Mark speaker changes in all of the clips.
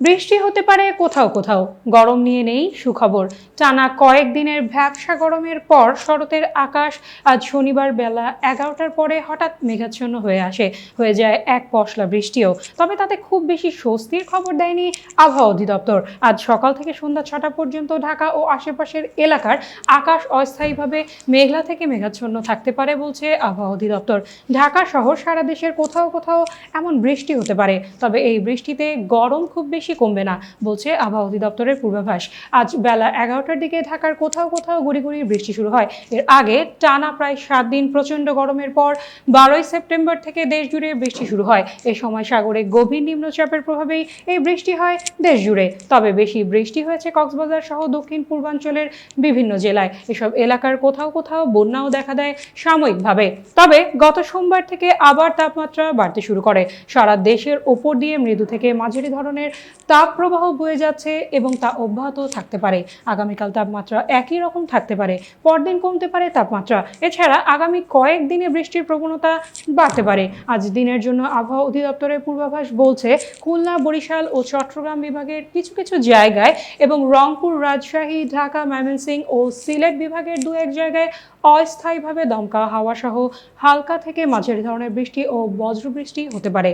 Speaker 1: বৃষ্টি হতে পারে কোথাও কোথাও। গরম নিয়ে নেই সুখবর। টানা কয়েকদিনের ভ্যাবসা গরমের পর শরতের আকাশ আজ শনিবার বেলা এগারোটার পরে হঠাৎ মেঘাচ্ছন্ন হয়ে আসে। হয়ে যায় এক পশলা বৃষ্টিও। তবে তাতে খুব বেশি স্বস্তির খবর দেয়নি আবহাওয়া অধিদপ্তর। আজ সকাল থেকে সন্ধ্যা ছটা পর্যন্ত ঢাকা ও আশেপাশের এলাকার আকাশ অস্থায়ীভাবে মেঘলা থেকে মেঘাচ্ছন্ন থাকতে পারে বলছে আবহাওয়া অধিদপ্তর। ঢাকা শহর সারা দেশের কোথাও কোথাও এমন বৃষ্টি হতে পারে। তবে এই বৃষ্টিতে গরম খুব বেশি কমবে না, বলছে আবহাওয়া অধিদপ্তরের পূর্বাভাস। আজ বেলা এগারোটার দিকে ঢাকার কোথাও কোথাও গুড়ি বৃষ্টি শুরু হয়। এর আগে টানা প্রায় সাত দিন প্রচণ্ড গরমের পর বারোই সেপ্টেম্বর থেকে দেশ জুড়ে বৃষ্টি শুরু হয়। এ সময় সাগরে গভীর নিম্নচাপের প্রভাবেই এই বৃষ্টি হয় দেশ জুড়ে তবে বেশি বৃষ্টি হয়েছে কক্সবাজার সহ দক্ষিণ পূর্বাঞ্চলের বিভিন্ন জেলায়। এসব এলাকার কোথাও কোথাও বন্যাও দেখা দেয় সাময়িকভাবে। তবে গত সোমবার থেকে আবার তাপমাত্রা বাড়তে শুরু করে। সারা দেশের ওপর দিয়ে মৃদু থেকে মাঝারি ধরনের তাপ প্রবাহ বয়ে যাচ্ছে এবং তা অব্যাহত থাকতে পারে। আগামীকাল তাপমাত্রা একই রকম থাকতে পারে। পরদিন কমতে পারে তাপমাত্রা। এছাড়া আগামী কয়েক দিনে বৃষ্টির প্রবণতা বাড়তে পারে। আজ দিনের জন্য আবহাওয়া অধিদপ্তরের পূর্বাভাস বলছে, খুলনা, বরিশাল ও চট্টগ্রাম বিভাগের কিছু কিছু জায়গায় এবং রংপুর, রাজশাহী, ঢাকা, ময়মনসিংহ ও সিলেট বিভাগের দু এক জায়গায় অস্থায়ীভাবে দমকা হাওয়া সহ হালকা থেকে মাঝারি ধরনের বৃষ্টি ও বজ্রবৃষ্টি হতে পারে।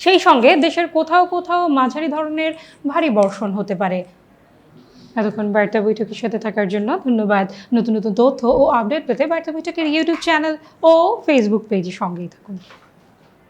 Speaker 1: সেই সঙ্গে দেশের কোথাও কোথাও মাঝারি ধরনের ভারী বর্ষণ হতে পারে। এতক্ষণ বার্তা বৈঠকের সাথে থাকার জন্য ধন্যবাদ। নতুন নতুন তথ্য ও আপডেট পেতে বার্তা বৈঠকের ইউটিউব চ্যানেল ও ফেসবুক পেজে সঙ্গেই থাকুন।